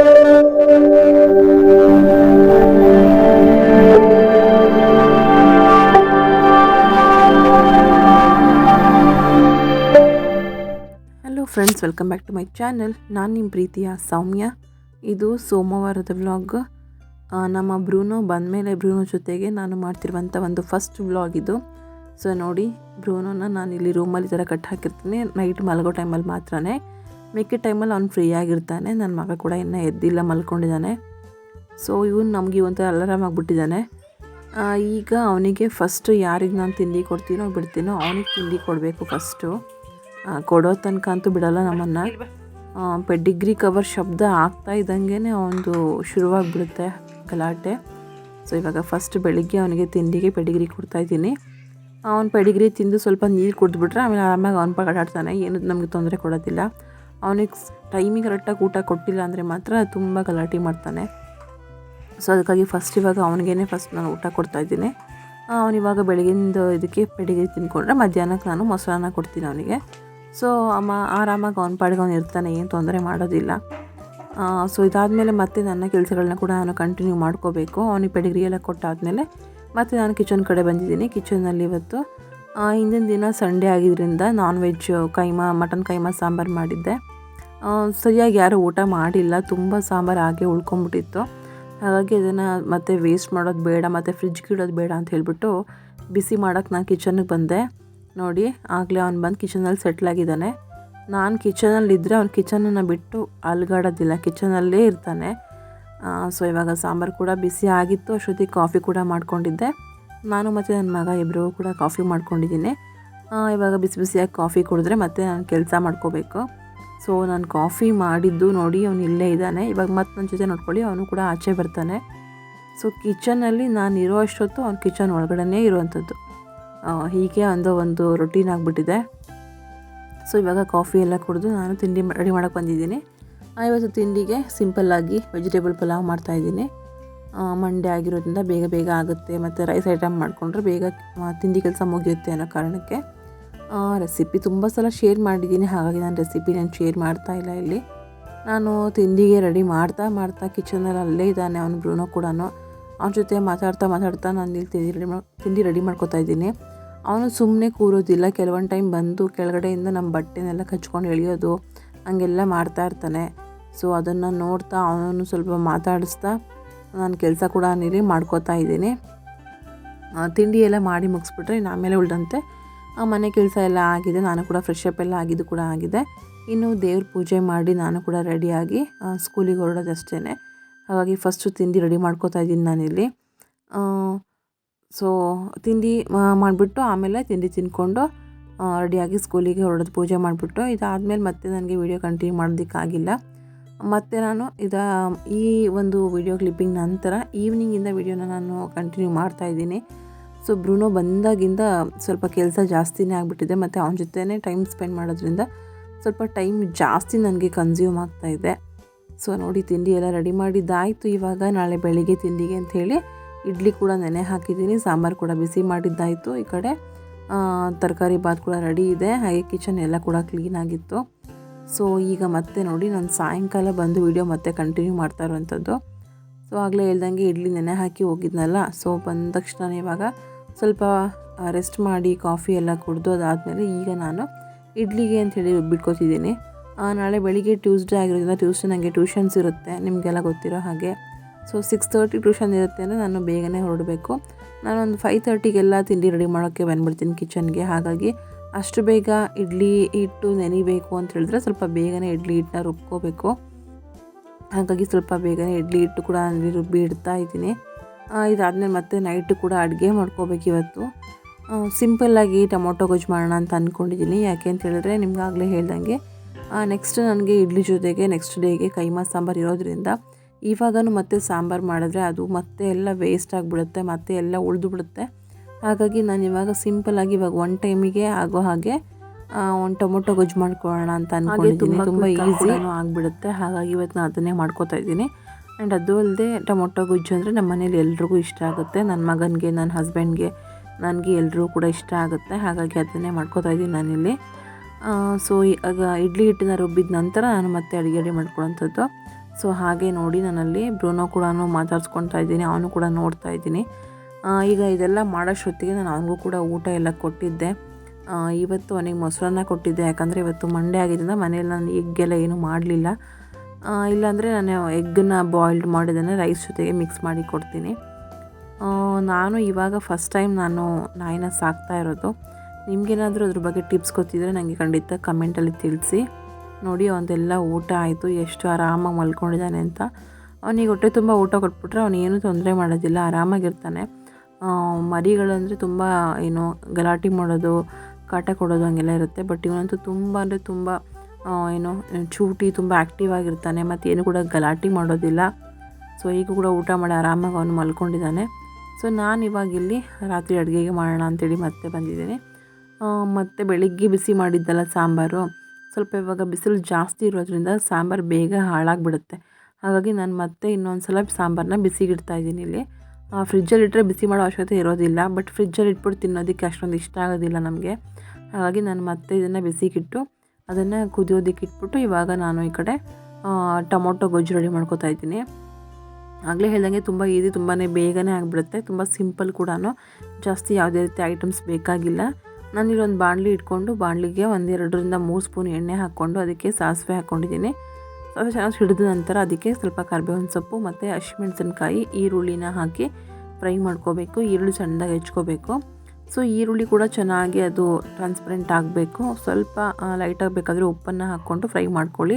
Hello friends welcome back to my channel ನಾನು ನಿಮ್ಮ ಪ್ರೀತಿಯ ಸೌಮ್ಯ. ಇದು ಸೋಮವಾರದ ವ್ಲಾಗ್ ನಮ್ಮ ಬ್ರೂನೋ ಬಂದಮೇಲೆ ಬ್ರೂನೋ ಜೊತೆಗೆ ನಾನು ಮಾಡ್ತಿರುವಂಥ ಒಂದು ಫಸ್ಟ್ ವ್ಲಾಗ್ ಇದು. ಸೊ ನೋಡಿ, ಬ್ರೂನೋನ ನಾನು ಇಲ್ಲಿ ರೂಮಲ್ಲಿ ಥರ ಕಟ್ ಹಾಕಿರ್ತೀನಿ. ನೈಟ್ ಮಲಗೋ ಟೈಮಲ್ಲಿ ಮಾತ್ರನೇ. ಮಿಕ್ಕಿದ ಟೈಮಲ್ಲಿ ಅವ್ನು ಫ್ರೀ ಆಗಿರ್ತಾನೆ ನನ್ನ ಮಗ ಕೂಡ ಇನ್ನೂ ಎದ್ದಿಲ್ಲ, ಮಲ್ಕೊಂಡಿದ್ದಾನೆ. ಸೊ ಇವನು ನಮಗೆ ಒಂಥರ ಅಲಾರಾಮ್ ಆಗಿಬಿಟ್ಟಿದ್ದಾನೆ. ಈಗ ಅವನಿಗೆ ಫಸ್ಟು ಯಾರಿಗೆ ನಾನು ತಿಂಡಿ ಕೊಡ್ತೀನೋ ಬಿಡ್ತೀನೋ ಅವನಿಗೆ ತಿಂಡಿ ಕೊಡಬೇಕು ಫಸ್ಟು ಕೊಡೋ ತನಕ ಅಂತೂ ಬಿಡೋಲ್ಲ ನಮ್ಮನ್ನು. ಪೆಡಿಗ್ರಿ ಕವರ್ ಶಬ್ದ ಆಗ್ತಾ ಇದ್ದಂಗೆ ಅವನದು ಶುರುವಾಗಿಬಿಡುತ್ತೆ ಗಲಾಟೆ. ಸೊ ಇವಾಗ ಫಸ್ಟ್ ಬೆಳಿಗ್ಗೆ ಅವನಿಗೆ ತಿಂಡಿಗೆ ಪೆಡಿಗ್ರಿ ಕೊಡ್ತಾಯಿದ್ದೀನಿ ಅವ್ನು ಪೆಡಿಗ್ರಿ ತಿಂದು ಸ್ವಲ್ಪ ನೀರು ಕುಡಿದ್ಬಿಟ್ರೆ ಆಮೇಲೆ ಆರಾಮಾಗಿ ಅವ್ನ ಪಾಗ ಏನೂ ಏನು ನಮಗೆ ತೊಂದರೆ ಕೊಡೋದಿಲ್ಲ. ಅವನಿಗೆ ಟೈಮಿಗೆ ಕರೆಕ್ಟಾಗಿ ಊಟ ಕೊಟ್ಟಿಲ್ಲ ಅಂದರೆ ಮಾತ್ರ ತುಂಬ ಗಲಾಟೆ ಮಾಡ್ತಾನೆ. ಸೊ ಅದಕ್ಕಾಗಿ ಫಸ್ಟ್ ಇವಾಗ ಅವನಿಗೇ ಫಸ್ಟ್ ನಾನು ಊಟ ಕೊಡ್ತಾಯಿದ್ದೀನಿ ಅವನು ಇವಾಗ ಬೆಳಗಿಂದ ಇದಕ್ಕೆ ಪೆಡಿಗೆ ತಿನ್ಕೊಂಡ್ರೆ ಮಧ್ಯಾಹ್ನಕ್ಕೆ ನಾನು ಮೊಸರನ್ನ ಕೊಡ್ತೀನಿ ಅವನಿಗೆ. ಸೊ ಅಮ್ಮ ಆರಾಮಾಗಿ ಅವನ ಪಾಡಿಗೆ ಅವನು ಇರ್ತಾನೆ, ಏನು ತೊಂದರೆ ಮಾಡೋದಿಲ್ಲ. ಸೊ ಇದಾದಮೇಲೆ ಮತ್ತೆ ನನ್ನ ಕೆಲಸಗಳನ್ನ ಕೂಡ ನಾನು ಕಂಟಿನ್ಯೂ ಮಾಡ್ಕೋಬೇಕು. ಅವನಿಗೆ ಪೆಡಿಗ್ರಿ ಎಲ್ಲ ಕೊಟ್ಟಾದಮೇಲೆ ಮತ್ತೆ ನಾನು ಕಿಚನ್ ಕಡೆ ಬಂದಿದ್ದೀನಿ. ಕಿಚನ್ನಲ್ಲಿ ಇವತ್ತು ಹಿಂದಿನ ದಿನ ಸಂಡೇ ಆಗಿದ್ದರಿಂದ non veg keema mutton keema sambar ಮಾಡಿದ್ದೆ. ಸರಿಯಾಗಿ ಯಾರೂ ಊಟ ಮಾಡಿಲ್ಲ, ತುಂಬ ಸಾಂಬಾರು ಹಾಗೆ ಉಳ್ಕೊಂಬಿಟ್ಟಿತ್ತು ಹಾಗಾಗಿ ಅದನ್ನು ಮತ್ತೆ ವೇಸ್ಟ್ ಮಾಡೋದು ಬೇಡ, ಮತ್ತು ಫ್ರಿಜ್ಗೆ ಇಡೋದು ಬೇಡ ಅಂತ ಹೇಳ್ಬಿಟ್ಟು ಬಿಸಿ ಮಾಡೋಕ್ಕೆ ನಾನು ಕಿಚನ್ಗೆ ಬಂದೆ. ನೋಡಿ, ಆಗಲೇ ಅವ್ನು ಬಂದು ಕಿಚನಲ್ಲಿ ಸೆಟ್ಲಾಗಿದ್ದಾನೆ ನಾನು ಕಿಚನಲ್ಲಿ ಇದ್ದರೆ ಅವ್ನು ಕಿಚನನ್ನು ಬಿಟ್ಟು ಅಲ್ಗಾಡೋದಿಲ್ಲ ಕಿಚನಲ್ಲೇ ಇರ್ತಾನೆ. ಸೊ ಇವಾಗ ಸಾಂಬಾರು ಕೂಡ ಬಿಸಿ ಆಗಿತ್ತು ಅಷ್ಟೊತ್ತಿಗೆ ಕಾಫಿ ಕೂಡ ಮಾಡ್ಕೊಂಡಿದ್ದೆ. ನಾನು ಮತ್ತು ನನ್ನ ಮಗ ಇಬ್ಬರು ಕೂಡ ಕಾಫಿ ಮಾಡ್ಕೊಂಡಿದ್ದೀನಿ. ಇವಾಗ ಬಿಸಿ ಬಿಸಿಯಾಗಿ ಕಾಫಿ ಕುಡಿದ್ರೆ ಮತ್ತೆ ನಾನು ಕೆಲಸ ಮಾಡ್ಕೋಬೇಕು. ಸೊ ನಾನು ಕಾಫಿ ಮಾಡಿದ್ದು ನೋಡಿ, ಅವನು ಇಲ್ಲೇ ಇದ್ದಾನೆ. ಇವಾಗ ಮತ್ತೆ ನನ್ನ ಜೊತೆ ನೋಡ್ಕೊಳ್ಳಿ, ಅವನು ಕೂಡ ಆಚೆ ಬರ್ತಾನೆ. ಸೊ ಕಿಚನಲ್ಲಿ ನಾನು ಇರೋ ಅಷ್ಟೊತ್ತು ಅವ್ನು ಕಿಚನ್ ಒಳಗಡೆ ಇರುವಂಥದ್ದು. ಹೀಗೆ ಒಂದು ಒಂದು ರೊಟೀನ್ ಆಗಿಬಿಟ್ಟಿದೆ. ಸೊ ಇವಾಗ ಕಾಫಿ ಎಲ್ಲ ಕುಡಿದು ನಾನು ತಿಂಡಿ ರೆಡಿ ಮಾಡೋಕ್ಕೆ ಬಂದಿದ್ದೀನಿ. ಇವತ್ತು ತಿಂಡಿಗೆ ಸಿಂಪಲ್ಲಾಗಿ ವೆಜಿಟೇಬಲ್ ಪಲಾವ್ ಮಾಡ್ತಾಯಿದ್ದೀನಿ ಮಂಡೆ ಆಗಿರೋದ್ರಿಂದ ಬೇಗ ಬೇಗ ಆಗುತ್ತೆ, ಮತ್ತು ರೈಸ್ ಐಟಮ್ ಮಾಡಿಕೊಂಡ್ರೆ ಬೇಗ ತಿಂಡಿ ಕೆಲಸ ಮುಗಿಯುತ್ತೆ ಅನ್ನೋ ಕಾರಣಕ್ಕೆ. ರೆಸಿಪಿ ತುಂಬ ಸಲ ಶೇರ್ ಮಾಡಿದ್ದೀನಿ, ಹಾಗಾಗಿ ನಾನು ರೆಸಿಪಿ ನಾನು ಶೇರ್ ಮಾಡ್ತಾ ಇಲ್ಲ ಇಲ್ಲಿ. ನಾನು ತಿಂಡಿಗೆ ರೆಡಿ ಮಾಡ್ತಾ ಮಾಡ್ತಾ ಕಿಚನಲ್ಲಿ ಅಲ್ಲೇ ಇದ್ದಾನೆ ಅವನು ಬ್ರೂನೋ ಕೂಡ ಅವನ ಜೊತೆ ಮಾತಾಡ್ತಾ ಮಾತಾಡ್ತಾ ನಾನು ಇಲ್ಲಿ ತಿಂಡಿ ರೆಡಿ ಮಾಡಿ ತಿಂಡಿ ರೆಡಿ ಮಾಡ್ಕೊತಾ ಇದ್ದೀನಿ. ಅವನು ಸುಮ್ಮನೆ ಕೂರೋದಿಲ್ಲ, ಕೆಲವೊಂದು ಟೈಮ್ ಬಂದು ಕೆಳಗಡೆಯಿಂದ ನಮ್ಮ ಬಟ್ಟೆನೆಲ್ಲ ಕಚ್ಕೊಂಡು ಎಳೆಯೋದು, ಹಂಗೆಲ್ಲ ಮಾಡ್ತಾ ಇರ್ತಾನೆ. ಸೊ ಅದನ್ನು ನೋಡ್ತಾ ಅವನನ್ನು ಸ್ವಲ್ಪ ಮಾತಾಡಿಸ್ತಾ ನಾನು ಕೆಲಸ ಕೂಡ ನೀರಿ ಮಾಡ್ಕೋತಾ ಇದ್ದೀನಿ. ತಿಂಡಿ ಎಲ್ಲ ಮಾಡಿ ಮುಗಿಸ್ಬಿಟ್ರೆ ಇನ್ನು ಆಮೇಲೆ ಉಳ್ದಂತೆ ಮನೆ ಕೆಲಸ ಎಲ್ಲ ಆಗಿದೆ, ನಾನು ಕೂಡ ಫ್ರೆಶ್ ಅಪ್ ಎಲ್ಲ ಆಗಿದ್ದು ಕೂಡ ಆಗಿದೆ. ಇನ್ನು ದೇವ್ರ ಪೂಜೆ ಮಾಡಿ ನಾನು ಕೂಡ ರೆಡಿಯಾಗಿ ಸ್ಕೂಲಿಗೆ ಹೊರಡೋದಷ್ಟೇ ಹಾಗಾಗಿ ಫಸ್ಟು ತಿಂಡಿ ರೆಡಿ ಮಾಡ್ಕೋತಾ ಇದ್ದೀನಿ ನಾನಿಲ್ಲಿ. ಸೊ ತಿಂಡಿ ಮಾಡಿಬಿಟ್ಟು ಆಮೇಲೆ ತಿಂಡಿ ತಿಂದ್ಕೊಂಡು ರೆಡಿಯಾಗಿ ಸ್ಕೂಲಿಗೆ ಹೊರಡೋದು, ಪೂಜೆ ಮಾಡಿಬಿಟ್ಟು ಇದಾದಮೇಲೆ ಮತ್ತೆ ನನಗೆ ವೀಡಿಯೋ ಕಂಟಿನ್ಯೂ ಮಾಡೋದಕ್ಕಾಗಿಲ್ಲ. ಮತ್ತು ನಾನು ಇದ, ಈ ಒಂದು ವಿಡಿಯೋ ಕ್ಲಿಪ್ಪಿಂಗ್ ನಂತರ ಈವ್ನಿಂಗಿಂದ ವಿಡಿಯೋನ ನಾನು ಕಂಟಿನ್ಯೂ ಮಾಡ್ತಾ ಇದ್ದೀನಿ. ಸೊ ಬ್ರೂನೋ ಬಂದಾಗಿಂದ ಸ್ವಲ್ಪ ಕೆಲಸ ಜಾಸ್ತಿನೇ ಆಗಿಬಿಟ್ಟಿದೆ, ಮತ್ತು ಅವನ ಜೊತೆನೇ ಟೈಮ್ ಸ್ಪೆಂಡ್ ಮಾಡೋದ್ರಿಂದ ಸ್ವಲ್ಪ ಟೈಮ್ ಜಾಸ್ತಿ ನನಗೆ ಕನ್ಸ್ಯೂಮ್ ಆಗ್ತಾ ಇದೆ. ಸೊ ನೋಡಿ, ತಿಂಡಿ ಎಲ್ಲ ರೆಡಿ ಮಾಡಿದ್ದಾಯಿತು ಇವಾಗ. ನಾಳೆ ಬೆಳಿಗ್ಗೆ ತಿಂಡಿಗೆ ಅಂಥೇಳಿ ಇಡ್ಲಿ ಕೂಡ ನೆನೆ ಹಾಕಿದ್ದೀನಿ, ಸಾಂಬಾರು ಕೂಡ ಬಿಸಿ ಮಾಡಿದ್ದಾಯಿತು ಈ ಕಡೆ. ತರಕಾರಿ ಬಾತ್ ಕೂಡ ರೆಡಿ ಇದೆ, ಹಾಗೆ ಕಿಚನ್ ಎಲ್ಲ ಕೂಡ ಕ್ಲೀನಾಗಿತ್ತು ಸೊ ಈಗ ಮತ್ತೆ ನೋಡಿ, ನಾನು ಸಾಯಂಕಾಲ ಬಂದು ವಿಡಿಯೋ ಮತ್ತೆ ಕಂಟಿನ್ಯೂ ಮಾಡ್ತಾ ಇರುವಂಥದ್ದು ಸೊ ಆಗಲೇ ಹೇಳ್ದಂಗೆ ಇಡ್ಲಿ ನೆನೆ ಹಾಕಿ ಹೋಗಿದ್ನಲ್ಲ, ಸೊ ಬಂದ ತಕ್ಷಣ ಇವಾಗ ಸ್ವಲ್ಪ ರೆಸ್ಟ್ ಮಾಡಿ ಕಾಫಿ ಎಲ್ಲ ಕುಡಿದು ಅದಾದಮೇಲೆ ಈಗ ನಾನು ಇಡ್ಲಿಗೆ ಅಂಥೇಳಿ ರುಬ್ಬಿಟ್ಕೋತಿದ್ದೀನಿ ನಾಳೆ ಬೆಳಿಗ್ಗೆ ಟ್ಯೂಸ್ಡೇ ಆಗಿರೋದ್ರಿಂದ ಟ್ಯೂಸ್ಡೇ ನನಗೆ ಟ್ಯೂಷನ್ಸ್ ಇರುತ್ತೆ, ನಿಮಗೆಲ್ಲ ಗೊತ್ತಿರೋ ಹಾಗೆ. ಸೊ ಸಿಕ್ಸ್ ತರ್ಟಿ ಟ್ಯೂಷನ್ ಇರುತ್ತೆ ಅಂದರೆ ನಾನು ಬೇಗನೆ ಹೊರಡಬೇಕು. ನಾನೊಂದು ಫೈವ್ ತರ್ಟಿಗೆಲ್ಲ ತಿಂಡಿ ರೆಡಿ ಮಾಡೋಕ್ಕೆ ಬಂದ್ಬಿಡ್ತೀನಿ ಕಿಚನ್ಗೆ ಹಾಗಾಗಿ ಅಷ್ಟು ಬೇಗ ಇಡ್ಲಿ ಹಿಟ್ಟು ನೆನಿಬೇಕು ಅಂತ ಹೇಳಿದ್ರೆ ಸ್ವಲ್ಪ ಬೇಗನೆ ಇಡ್ಲಿ ಹಿಟ್ಟನ್ನ ರುಬ್ಕೋಬೇಕು. ಹಾಗಾಗಿ ಸ್ವಲ್ಪ ಬೇಗನೆ ಇಡ್ಲಿ ಹಿಟ್ಟು ಕೂಡ ಅಲ್ಲಿ ರುಬ್ಬಿ ಇಡ್ತಾ ಇದ್ದೀನಿ. ಇದಾದಮೇಲೆ ಮತ್ತೆ ನೈಟು ಕೂಡ ಅಡುಗೆ ಮಾಡ್ಕೋಬೇಕು ಇವತ್ತು. ಸಿಂಪಲ್ಲಾಗಿ ಟೊಮೊಟೊ ಗೊಜ್ಜು ಮಾಡೋಣ ಅಂತ ಅಂದ್ಕೊಂಡಿದ್ದೀನಿ ಯಾಕೆ ಅಂತ ಹೇಳಿದ್ರೆ ನಿಮ್ಗಾಗಲೇ ಹೇಳ್ದಂಗೆ ನೆಕ್ಸ್ಟ್ ನನಗೆ ಇಡ್ಲಿ ಜೊತೆಗೆ ನೆಕ್ಸ್ಟ್ ಡೇಗೆ ಕೈಮಾ ಸಾಂಬಾರು ಇರೋದ್ರಿಂದ ಇವಾಗನೂ ಮತ್ತೆ ಸಾಂಬಾರು ಮಾಡಿದ್ರೆ ಅದು ಮತ್ತೆ ಎಲ್ಲ ವೇಸ್ಟ್ ಆಗಿಬಿಡುತ್ತೆ, ಮತ್ತೆ ಎಲ್ಲ ಉಳಿದು ಬಿಡುತ್ತೆ. ಹಾಗಾಗಿ ನಾನು ಇವಾಗ ಸಿಂಪಲ್ಲಾಗಿ ಇವಾಗ ಒನ್ ಟೈಮಿಗೆ ಆಗೋ ಹಾಗೆ ಒಂದು ಟೊಮೊಟೊ ಗೊಜ್ಜು ಮಾಡ್ಕೊಳ್ಳೋಣ ಅಂತ ಅನ್ಕೊಂಡಿದ್ದೀನಿ. ತುಂಬ ಈಸಿನೂ ಆಗಿಬಿಡುತ್ತೆ. ಹಾಗಾಗಿ ಇವತ್ತು ನಾನು ಅದನ್ನೇ ಮಾಡ್ಕೋತಾ ಇದ್ದೀನಿ. ಆ್ಯಂಡ್ ಅದು ಅಲ್ಲದೆ ಟೊಮೊಟೊ ಗೊಜ್ಜು ಅಂದರೆ ನಮ್ಮ ಮನೇಲಿ ಎಲ್ರಿಗೂ ಇಷ್ಟ ಆಗುತ್ತೆ. ನನ್ನ ಮಗನಿಗೆ ನನ್ನ ಹಸ್ಬೆಂಡ್ಗೆ ನನಗೆ ಎಲ್ಲರೂ ಕೂಡ ಇಷ್ಟ ಆಗುತ್ತೆ. ಹಾಗಾಗಿ ಅದನ್ನೇ ಮಾಡ್ಕೋತಾ ಇದ್ದೀನಿ ನಾನಿಲ್ಲಿ. ಸೊ ಈಗ ಇಡ್ಲಿ ಹಿಟ್ಟನ್ನ ರುಬ್ಬಿದ ನಂತರ ನಾನು ಮತ್ತೆ ಅಡುಗೆ ಅಡುಗೆ ಮಾಡ್ಕೊಳ್ಳೋಂಥದ್ದು. ಸೊ ಹಾಗೆ ನೋಡಿ ನಾನಲ್ಲಿ ಬ್ರೂನೋ ಕೂಡ ಮಾತಾಡ್ಸ್ಕೊತಾ ಇದ್ದೀನಿ. ಅವನು ಕೂಡ ನೋಡ್ತಾ ಇದ್ದೀನಿ. ಈಗ ಇದೆಲ್ಲ ಮಾಡೋಷ್ಟೊತ್ತಿಗೆ ನಾನು ಅವನಿಗೂ ಕೂಡ ಊಟ ಎಲ್ಲ ಕೊಟ್ಟಿದ್ದೆ. ಇವತ್ತು ಅವನಿಗೆ ಮೊಸರನ್ನ ಕೊಟ್ಟಿದ್ದೆ. ಯಾಕಂದರೆ ಇವತ್ತು ಮಂಡೆ ಆಗಿದ್ದರಿಂದ ಮನೇಲಿ ನಾನು ಎಗ್ಗೆಲ್ಲ ಏನೂ ಮಾಡಲಿಲ್ಲ. ಇಲ್ಲಾಂದರೆ ನಾನು ಎಗ್ಗನ್ನ ಬಾಯ್ಲ್ಡ್ ಮಾಡಿದ್ದನ್ನು ರೈಸ್ ಜೊತೆಗೆ ಮಿಕ್ಸ್ ಮಾಡಿ ಕೊಡ್ತೀನಿ. ನಾನು ಇವಾಗ ಫಸ್ಟ್ ಟೈಮ್ ನಾನು ನಾಯಿನ ಸಾಕ್ತಾ ಇರೋದು. ನಿಮಗೇನಾದರೂ ಅದ್ರ ಬಗ್ಗೆ ಟಿಪ್ಸ್ ಗೊತ್ತಿದ್ದರೆ ನನಗೆ ಖಂಡಿತ ಕಮೆಂಟಲ್ಲಿ ತಿಳಿಸಿ. ನೋಡಿ, ಅವನದೆಲ್ಲ ಊಟ ಆಯಿತು. ಎಷ್ಟು ಆರಾಮಾಗಿ ಮಲ್ಕೊಂಡಿದ್ದಾನೆ ಅಂತ. ಅವನಿಗೆ ಹೊಟ್ಟೆ ತುಂಬ ಊಟ ಕೊಟ್ಬಿಟ್ರೆ ಅವನೇನು ತೊಂದರೆ ಮಾಡೋದಿಲ್ಲ. ಆರಾಮಾಗಿರ್ತಾನೆ. ಮರಿಗಳಂದರೆ ತುಂಬ ಏನು ಗಲಾಟೆ ಮಾಡೋದು ಕಾಟ ಕೊಡೋದು ಹಂಗೆಲ್ಲ ಇರುತ್ತೆ. ಬಟ್ ಇವನಂತೂ ತುಂಬ ಅಂದರೆ ತುಂಬ ಏನು, ಚೂಟಿ ತುಂಬ ಆ್ಯಕ್ಟಿವ್ ಆಗಿರ್ತಾನೆ. ಮತ್ತು ಏನು ಕೂಡ ಗಲಾಟೆ ಮಾಡೋದಿಲ್ಲ. ಸೊ ಈಗ ಕೂಡ ಊಟ ಮಾಡಿ ಆರಾಮಾಗಿ ಅವನು ಮಲ್ಕೊಂಡಿದ್ದಾನೆ. ಸೊ ನಾನು ಇವಾಗ ಇಲ್ಲಿ ರಾತ್ರಿ ಅಡುಗೆಗೆ ಮಾಡೋಣ ಅಂತೇಳಿ ಮತ್ತೆ ಬಂದಿದ್ದೀನಿ. ಮತ್ತೆ ಬೆಳಿಗ್ಗೆ ಬಿಸಿ ಮಾಡಿದ್ದಲ್ಲ ಸಾಂಬಾರು. ಸ್ವಲ್ಪ ಇವಾಗ ಬಿಸಿಲು ಜಾಸ್ತಿ ಇರೋದ್ರಿಂದ ಸಾಂಬಾರು ಬೇಗ ಹಾಳಾಗಿಬಿಡುತ್ತೆ. ಹಾಗಾಗಿ ನಾನು ಮತ್ತೆ ಇನ್ನೊಂದು ಸಲ ಸಾಂಬಾರನ್ನ ಬಿಸಿಗಿಡ್ತಾ ಇದ್ದೀನಿ ಇಲ್ಲಿ. ಫ್ರಿಜ್ಜಲ್ಲಿ ಇಟ್ಟರೆ ಬಿಸಿ ಮಾಡೋ ಅವಶ್ಯಕತೆ ಇರೋದಿಲ್ಲ ಬಟ್ ಫ್ರಿಜ್ಜಲ್ಲಿ ಇಟ್ಬಿಟ್ಟು ತಿನ್ನೋದಕ್ಕೆ ಅಷ್ಟೊಂದು ಇಷ್ಟ ಆಗೋದಿಲ್ಲ ನಮಗೆ. ಹಾಗಾಗಿ ನಾನು ಮತ್ತೆ ಇದನ್ನು ಬಿಸಿಗಿಟ್ಟು, ಅದನ್ನು ಕುದಿಯೋದಕ್ಕೆ ಇಟ್ಬಿಟ್ಟು ಇವಾಗ ನಾನು ಈ ಕಡೆ ಟೊಮೊಟೊ ಗೊಜ್ಜು ರೆಡಿ ಮಾಡ್ಕೋತಾ ಇದ್ದೀನಿ. ಆಗಲೇ ಹೇಳ್ದಂಗೆ ತುಂಬ ಈಸಿ ತುಂಬಾ ಬೇಗನೆ ಆಗಿಬಿಡುತ್ತೆ. ತುಂಬ ಸಿಂಪಲ್ ಕೂಡ ಜಾಸ್ತಿ ಯಾವುದೇ ರೀತಿ ಐಟಮ್ಸ್ ಬೇಕಾಗಿಲ್ಲ. ನಾನಿಲ್ಲೊಂದು ಬಾಣಲಿ ಇಟ್ಕೊಂಡು, ಬಾಣಲಿಗೆ ಒಂದೆರಡರಿಂದ ಮೂರು ಸ್ಪೂನ್ ಎಣ್ಣೆ ಹಾಕ್ಕೊಂಡು, ಅದಕ್ಕೆ ಸಾಸಿವೆ ಹಾಕ್ಕೊಂಡಿದ್ದೀನಿ ಚೆನ್ನಾಗಿ ಸಿಡಿದ ನಂತರ ಅದಕ್ಕೆ ಸ್ವಲ್ಪ ಕರ್ಬೇವಿನ ಸೊಪ್ಪು ಮತ್ತು ಹಸಿಮೆಣಸಿನ್ಕಾಯಿ, ಈರುಳ್ಳಿನ ಹಾಕಿ ಫ್ರೈ ಮಾಡ್ಕೋಬೇಕು. ಈರುಳ್ಳಿ ಸಣ್ಣದಾಗಿ ಹೆಚ್ಕೋಬೇಕು. ಸೊ ಈರುಳ್ಳಿ ಕೂಡ ಚೆನ್ನಾಗಿ ಅದು ಟ್ರಾನ್ಸ್ಪರೆಂಟ್ ಆಗಬೇಕು. ಸ್ವಲ್ಪ ಲೈಟಾಗಿ ಬೇಕಾದರೆ ಉಪ್ಪನ್ನು ಹಾಕ್ಕೊಂಡು ಫ್ರೈ ಮಾಡ್ಕೊಳ್ಳಿ.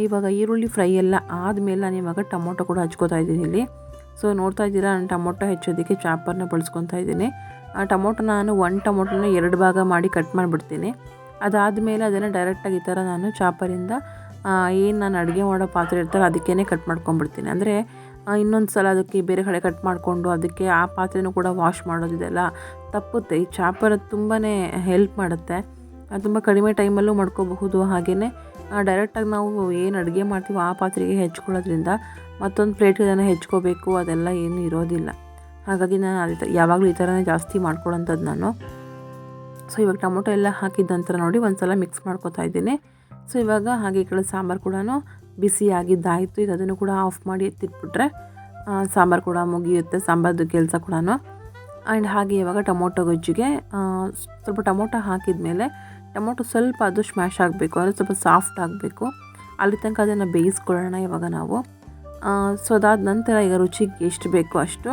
ಇವಾಗ ಈರುಳ್ಳಿ ಫ್ರೈ ಎಲ್ಲ ಆದಮೇಲೆ ನಾನು ಇವಾಗ ಟೊಮೊಟೊ ಕೂಡ ಹಚ್ಕೋತಾ ಇದ್ದೀನಿ ಇಲ್ಲಿ. ಸೊ ನೋಡ್ತಾ ಇದ್ದೀರಾ? ನಾನು ಟೊಮೊಟೊ ಹೆಚ್ಚೋದಕ್ಕೆ ಚಾಪರ್ನ ಬಳಸ್ಕೊತಾ ಇದ್ದೀನಿ. ಆ, ಟೊಮೊಟೊ ನಾನು ಒಂದು ಟೊಮೊಟೊನ ಎರಡು ಭಾಗ ಮಾಡಿ ಕಟ್ ಮಾಡಿಬಿಡ್ತೀನಿ. ಅದಾದಮೇಲೆ ಅದನ್ನು ಡೈರೆಕ್ಟಾಗಿ ಈ ಥರ ನಾನು ಚಾಪರಿಂದ ಏನು ನಾನು ಅಡುಗೆ ಮಾಡೋ ಪಾತ್ರೆ ಇರ್ತಾರೆ ಅದಕ್ಕೇ ಕಟ್ ಮಾಡ್ಕೊಂಡ್ಬಿಡ್ತೀನಿ. ಅಂದರೆ ಇನ್ನೊಂದು ಸಲ ಅದಕ್ಕೆ ಬೇರೆ ಕಡೆ ಕಟ್ ಮಾಡಿಕೊಂಡು ಅದಕ್ಕೆ ಆ ಪಾತ್ರೆನೂ ಕೂಡ ವಾಶ್ ಮಾಡೋದಿದೆಲ್ಲ ತಪ್ಪುತ್ತೆ. ಈ ಚಾಪರ್ ತುಂಬಾ ಹೆಲ್ಪ್ ಮಾಡುತ್ತೆ. ಅದು ತುಂಬ ಕಡಿಮೆ ಟೈಮಲ್ಲೂ ಮಾಡ್ಕೋಬಹುದು. ಹಾಗೆಯೇ ಡೈರೆಕ್ಟಾಗಿ ನಾವು ಏನು ಅಡುಗೆ ಮಾಡ್ತೀವೋ ಆ ಪಾತ್ರೆಗೆ ಹೆಚ್ಕೊಳ್ಳೋದ್ರಿಂದ ಮತ್ತೊಂದು ಪ್ಲೇಟ್ಗೆ ಅದನ್ನು ಹೆಚ್ಕೋಬೇಕು. ಅದೆಲ್ಲ ಏನು ಇರೋದಿಲ್ಲ. ಹಾಗಾಗಿ ನಾನು ಅದು ಯಾವಾಗಲೂ ಈ ಥರನೇ ಜಾಸ್ತಿ ಮಾಡ್ಕೊಳ್ಳೋಂಥದ್ದು ನಾನು. ಸೊ ಇವಾಗ ಟೊಮೊಟೊ ಎಲ್ಲ ಹಾಕಿದ ನಂತರ ನೋಡಿ ಒಂದು ಸಲ ಮಿಕ್ಸ್ ಮಾಡ್ಕೋತಾ ಇದ್ದೀನಿ. ಸೊ ಇವಾಗ ಹಾಗೆ ಈ ಕಡೆ ಸಾಂಬಾರು ಕೂಡ ಬಿಸಿಯಾಗಿದ್ದಾಯಿತು ಈಗ ಅದನ್ನು ಕೂಡ ಆಫ್ ಮಾಡಿ ಎತ್ತಿಟ್ಬಿಟ್ರೆ ಸಾಂಬಾರು ಕೂಡ ಮುಗಿಯುತ್ತೆ, ಸಾಂಬಾರ್ದು ಕೆಲಸ ಕೂಡ ಆ್ಯಂಡ್ ಹಾಗೆ ಇವಾಗ ಟೊಮೊಟೊ ಗೊಜ್ಜಿಗೆ ಸ್ವಲ್ಪ ಟೊಮೊಟೊ ಹಾಕಿದ ಮೇಲೆ ಟೊಮೊಟೊ ಸ್ವಲ್ಪ ಅದು ಸ್ಮ್ಯಾಶ್ ಆಗಬೇಕು, ಅಂದರೆ ಸ್ವಲ್ಪ ಸಾಫ್ಟ್ ಆಗಬೇಕು. ಅಲ್ಲಿ ತನಕ ಅದನ್ನು ಬೇಯಿಸ್ಕೊಳ್ಳೋಣ ಇವಾಗ ನಾವು. ಸೊ ಅದಾದ ನಂತರ ಈಗ ರುಚಿಗೆ ಎಷ್ಟು ಬೇಕೋ ಅಷ್ಟು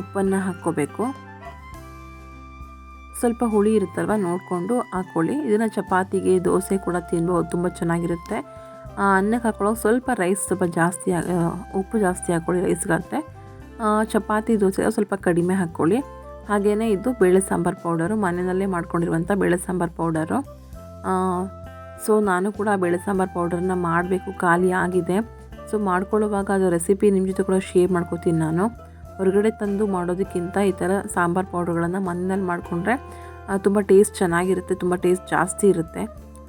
ಉಪ್ಪನ್ನು ಹಾಕ್ಕೋಬೇಕು. ಸ್ವಲ್ಪ ಹುಳಿ ಇರುತ್ತಲ್ವ ನೋಡಿಕೊಂಡು ಹಾಕ್ಕೊಳ್ಳಿ ಇದನ್ನು ಚಪಾತಿಗೆ, ದೋಸೆ ಕೂಡ ತಿನ್ಬೋದು, ತುಂಬ ಚೆನ್ನಾಗಿರುತ್ತೆ. ಅನ್ನಕ್ಕೆ ಹಾಕೊಳ್ಳೋ ಸ್ವಲ್ಪ ರೈಸ್ ಸ್ವಲ್ಪ ಜಾಸ್ತಿ ಉಪ್ಪು ಜಾಸ್ತಿ ಹಾಕ್ಕೊಳ್ಳಿ ರೈಸ್ಗಾದರೆ ಚಪಾತಿ, ದೋಸೆ ಸ್ವಲ್ಪ ಕಡಿಮೆ ಹಾಕ್ಕೊಳ್ಳಿ ಹಾಗೆಯೇ ಇದು ಬೇಳೆ ಸಾಂಬಾರು ಪೌಡರು ಮನೆಯಲ್ಲೇ ಮಾಡ್ಕೊಂಡಿರುವಂಥ ಬೇಳೆ ಸಾಂಬಾರು ಪೌಡರು ಸೊ ನಾನು ಕೂಡ ಬೇಳೆ ಸಾಂಬಾರು ಪೌಡರನ್ನ ಮಾಡಬೇಕು, ಖಾಲಿ ಆಗಿದೆ. ಸೊ ಮಾಡ್ಕೊಳ್ಳುವಾಗ ಅದು ರೆಸಿಪಿ ನಿಮ್ಮ ಜೊತೆ ಕೂಡ ಶೇರ್ ಮಾಡ್ಕೋತೀನಿ ನಾನು. ಹೊರಗಡೆ ತಂದು ಮಾಡೋದಕ್ಕಿಂತ ಈ ಥರ ಸಾಂಬಾರು ಪೌಡ್ರ್ಗಳನ್ನು ಮನೆಯಲ್ಲಿ ಮಾಡಿಕೊಂಡ್ರೆ ತುಂಬ ಟೇಸ್ಟ್ ಚೆನ್ನಾಗಿರುತ್ತೆ, ತುಂಬ ಟೇಸ್ಟ್ ಜಾಸ್ತಿ ಇರುತ್ತೆ.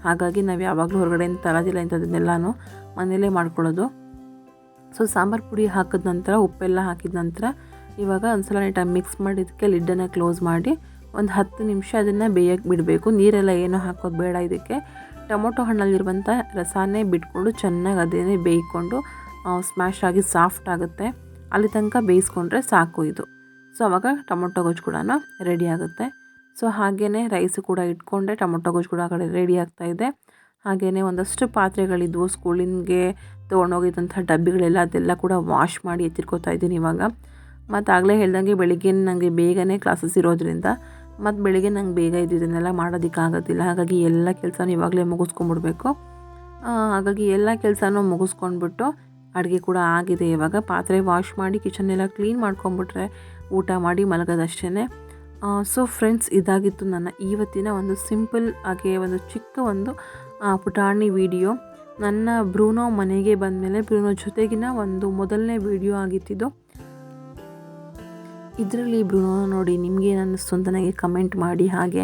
ಹಾಗಾಗಿ ನಾವು ಯಾವಾಗಲೂ ಹೊರಗಡೆಯಿಂದ ತರೋದಿಲ್ಲ ಇಂಥದ್ದನ್ನೆಲ್ಲನೂ ಮನೆಯಲ್ಲೇ ಮಾಡ್ಕೊಳ್ಳೋದು. ಸೊ, ಸಾಂಬಾರು ಪುಡಿ ಹಾಕಿದ ನಂತರ, ಉಪ್ಪೆಲ್ಲ ಹಾಕಿದ ನಂತರ, ಇವಾಗ ಒಂದ್ಸಲ ನೀಟಾಗಿ ಮಿಕ್ಸ್ ಮಾಡಿ, ಇದಕ್ಕೆ ಲಿಡ್ಡನ್ನು ಕ್ಲೋಸ್ ಮಾಡಿ ಒಂದು ಹತ್ತು ನಿಮಿಷ ಅದನ್ನು ಬೇಯಕ್ಕೆ ಬಿಡಬೇಕು. ನೀರೆಲ್ಲ ಏನೂ ಹಾಕೋದು ಬೇಡ ಇದಕ್ಕೆ. ಟೊಮೊಟೊ ಹಣ್ಣಲ್ಲಿರುವಂಥ ರಸಾನೇ ಬಿಟ್ಕೊಂಡು ಚೆನ್ನಾಗಿ ಅದೇನೇ ಬೇಯ್ಕೊಂಡು ಸ್ಮ್ಯಾಶ್ ಆಗಿ ಸಾಫ್ಟ್ ಆಗುತ್ತೆ. ಅಲ್ಲಿ ತನಕ ಬೇಯಿಸ್ಕೊಂಡ್ರೆ ಸಾಕು ಇದು. ಸೊ ಅವಾಗ ಟೊಮೊಟೊ ಗೊಜ್ಜು ಕೂಡ ರೆಡಿ ಆಗುತ್ತೆ. ಸೊ ಹಾಗೆಯೇ ರೈಸು ಕೂಡ ಇಟ್ಕೊಂಡೆ ಟೊಮೊಟೊ ಗೊಜ್ಜು ಕೂಡ ಕಡೆ ರೆಡಿ ಇದೆ. ಹಾಗೆಯೇ ಒಂದಷ್ಟು ಪಾತ್ರೆಗಳಿದ್ವು ಸ್ಕೂಲಿನಗೆ ತೊಗೊಂಡೋಗಿದ್ದಂಥ ಡಬ್ಬಿಗಳೆಲ್ಲ ಅದೆಲ್ಲ ಕೂಡ ವಾಶ್ ಮಾಡಿ ಎತ್ತಿಟ್ಕೊತಾ ಇದ್ದೀನಿ ಇವಾಗ. ಮತ್ತು ಆಗಲೇ ಹೇಳ್ದಂಗೆ ಬೆಳಿಗ್ಗೆ ನನಗೆ ಬೇಗನೆ ಕ್ಲಾಸಸ್ ಇರೋದ್ರಿಂದ ಮತ್ತು ಬೆಳಿಗ್ಗೆ ನಂಗೆ ಬೇಗ ಇದ್ದಿದ್ದನ್ನೆಲ್ಲ ಮಾಡೋದಕ್ಕಾಗೋದಿಲ್ಲ ಹಾಗಾಗಿ ಎಲ್ಲ ಕೆಲಸನೂ ಇವಾಗಲೇ ಮುಗಿಸ್ಕೊಂಡ್ಬಿಡ್ಬೇಕು ಹಾಗಾಗಿ ಎಲ್ಲ ಕೆಲಸನೂ ಮುಗಿಸ್ಕೊಂಡ್ಬಿಟ್ಟು ಅಡುಗೆ ಕೂಡ ಆಗಿದೆ. ಇವಾಗ ಪಾತ್ರೆ ವಾಶ್ ಮಾಡಿ ಕಿಚನ್ನೆಲ್ಲ ಕ್ಲೀನ್ ಮಾಡ್ಕೊಂಬಿಟ್ರೆ ಊಟ ಮಾಡಿ ಮಲಗೋದಷ್ಟೇ ಸೊ ಫ್ರೆಂಡ್ಸ್ ಇದಾಗಿತ್ತು ನನ್ನ ಇವತ್ತಿನ ಒಂದು ಸಿಂಪಲ್ ಆಗಿ ಒಂದು ಚಿಕ್ಕ ಒಂದು ಪುಟಾಣಿ ವಿಡಿಯೋ ನನ್ನ ಬ್ರೂನೋ ಮನೆಗೆ ಬಂದಮೇಲೆ ಬ್ರೂನೋ ಜೊತೆಗಿನ ಒಂದು ಮೊದಲನೇ ವಿಡಿಯೋ ಆಗಿತ್ತಿದ್ದು ಇದರಲ್ಲಿ ಬ್ರೂನೋ ನೋಡಿ ನಿಮಗೆ ನನ್ನ ಅಂತ ಕಮೆಂಟ್ ಮಾಡಿ ಹಾಗೆ.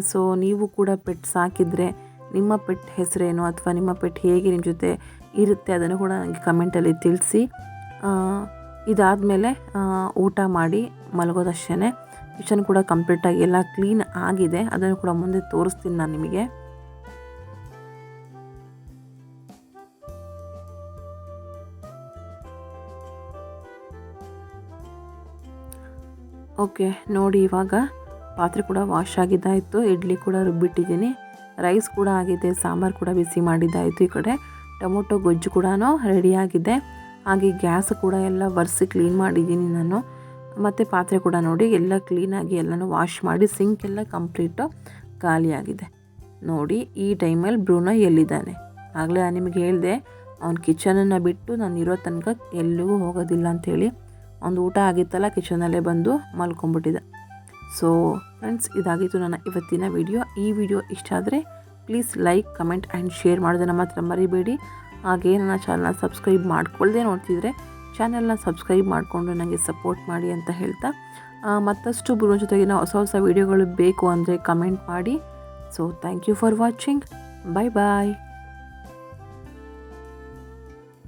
ಸೊ ನೀವು ಕೂಡ ಪೆಟ್ ಸಾಕಿದರೆ ನಿಮ್ಮ ಪೆಟ್ ಹೆಸರೇನು ಅಥವಾ ನಿಮ್ಮ ಪೆಟ್ ಹೇಗೆ ನಿಮ್ಮ ಜೊತೆ ಇರುತ್ತೆ, ಅದನ್ನು ಕೂಡ ನನಗೆ ಕಮೆಂಟಲ್ಲಿ ತಿಳಿಸಿ. ಇದಾದಮೇಲೆ ಊಟ ಮಾಡಿ ಮಲಗೋದಷ್ಟೇ ಕಿಚನ್ ಕೂಡ ಕಂಪ್ಲೀಟಾಗಿ ಎಲ್ಲ ಕ್ಲೀನ್ ಆಗಿದೆ. ಅದನ್ನು ಕೂಡ ಮುಂದೆ ತೋರಿಸ್ತೀನಿ ನಾನು ನಿಮಗೆ. ಓಕೆ, ನೋಡಿ ಇವಾಗ ಪಾತ್ರೆ ಕೂಡ ವಾಶ್ ಆಗಿದ್ದಾಯಿತು. ಇಡ್ಲಿ ಕೂಡ ರುಬ್ಬಿಟ್ಟಿದ್ದೀನಿ. ರೈಸ್ ಕೂಡ ಆಗಿದೆ, ಸಾಂಬಾರು ಕೂಡ ಬಿಸಿ ಮಾಡಿದ್ದಾಯಿತು ಈ ಕಡೆ. ಟೊಮೊಟೊ ಗೊಜ್ಜು ಕೂಡ ರೆಡಿಯಾಗಿದೆ. ಹಾಗೆ ಗ್ಯಾಸ್ ಕೂಡ ಎಲ್ಲ ಒರೆಸಿ ಕ್ಲೀನ್ ಮಾಡಿದ್ದೀನಿ ನಾನು. ಮತ್ತು ಪಾತ್ರೆ ಕೂಡ ನೋಡಿ, ಎಲ್ಲ ಕ್ಲೀನಾಗಿ ಎಲ್ಲನೂ ವಾಶ್ ಮಾಡಿ ಸಿಂಕ್ ಎಲ್ಲ ಕಂಪ್ಲೀಟು ಖಾಲಿಯಾಗಿದೆ. ನೋಡಿ, ಈ ಟೈಮಲ್ಲಿ ಬ್ರೂನೋ ಎಲ್ಲಿದ್ದಾನೆ? ಆಗಲೇ ನಾನು ನಿಮಗೆ ಹೇಳಿದೆ, ಅವ್ನು ಕಿಚನನ್ನು ಬಿಟ್ಟು ನಾನು ಇರೋ ತನಕ ಎಲ್ಲಿಗೂ ಹೋಗೋದಿಲ್ಲ ಅಂಥೇಳಿ ಒಂದು ಊಟ ಆಗಿತ್ತಲ್ಲ ಕಿಚನಲ್ಲೇ ಬಂದು ಮಲ್ಕೊಂಬಿಟ್ಟಿದ್ದೆ ಸೊ ಫ್ರೆಂಡ್ಸ್ ಇದಾಗಿತ್ತು ನನ್ನ ಇವತ್ತಿನ ವಿಡಿಯೋ ಈ ವಿಡಿಯೋ ಇಷ್ಟ ಆದರೆ please like comment and share ಮಾಡೋದನ್ನು ಮಾತ್ರ ಮರಿಬೇಡಿ. ಹಾಗೆ ನನ್ನ ಚಾನಲ್ನ ಸಬ್ಸ್ಕ್ರೈಬ್ ಮಾಡ್ಕೊಳ್ಳದೆ ನೋಡ್ತಿದ್ರೆ ಚಾನಲ್ನ ಸಬ್ಸ್ಕ್ರೈಬ್ ಮಾಡಿಕೊಂಡು ನನಗೆ ಸಪೋರ್ಟ್ ಮಾಡಿ ಅಂತ ಹೇಳ್ತಾ. ಮತ್ತಷ್ಟು ಮತ್ತಷ್ಟು ಜೊತೆಗೆ ನಾವು ಹೊಸ ಹೊಸ ವೀಡಿಯೋಗಳು ಬೇಕು ಅಂದರೆ ಕಮೆಂಟ್ ಮಾಡಿ. So thank you for watching bye bye